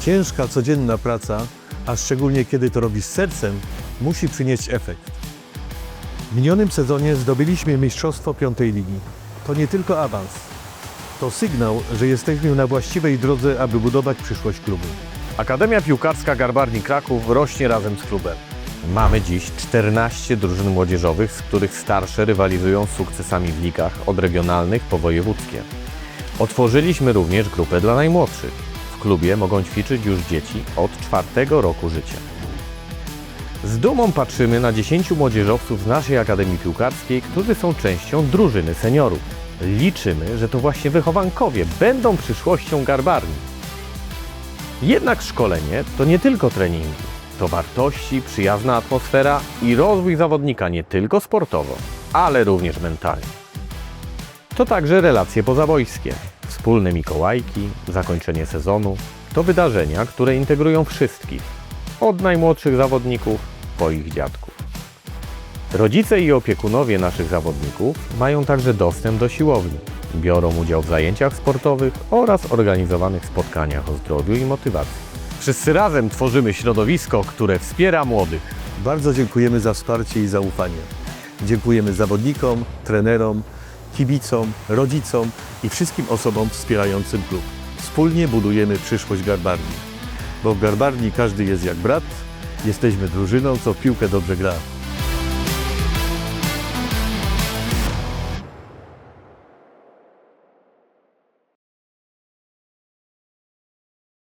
Ciężka, codzienna praca, a szczególnie kiedy to robisz z sercem, musi przynieść efekt. W minionym sezonie zdobyliśmy Mistrzostwo Piątej Ligi. To nie tylko awans. To sygnał, że jesteśmy na właściwej drodze, aby budować przyszłość klubu. Akademia Piłkarska Garbarni Kraków rośnie razem z klubem. Mamy dziś 14 drużyn młodzieżowych, z których starsze rywalizują z sukcesami w ligach od regionalnych po wojewódzkie. Otworzyliśmy również grupę dla najmłodszych. W klubie mogą ćwiczyć już dzieci od czwartego roku życia. Z dumą patrzymy na 10 młodzieżowców z naszej Akademii Piłkarskiej, którzy są częścią drużyny seniorów. Liczymy, że to właśnie wychowankowie będą przyszłością Garbarni. Jednak szkolenie to nie tylko treningi. To wartości, przyjazna atmosfera i rozwój zawodnika nie tylko sportowo, ale również mentalnie. To także relacje pozawojskie, wspólne Mikołajki, zakończenie sezonu. To wydarzenia, które integrują wszystkich, od najmłodszych zawodników po ich dziadków. Rodzice i opiekunowie naszych zawodników mają także dostęp do siłowni, biorą udział w zajęciach sportowych oraz organizowanych spotkaniach o zdrowiu i motywacji. Wszyscy razem tworzymy środowisko, które wspiera młodych. Bardzo dziękujemy za wsparcie i zaufanie. Dziękujemy zawodnikom, trenerom, kibicom, rodzicom i wszystkim osobom wspierającym klub. Wspólnie budujemy przyszłość Garbarni. Bo w Garbarni każdy jest jak brat, jesteśmy drużyną, co piłkę dobrze gra.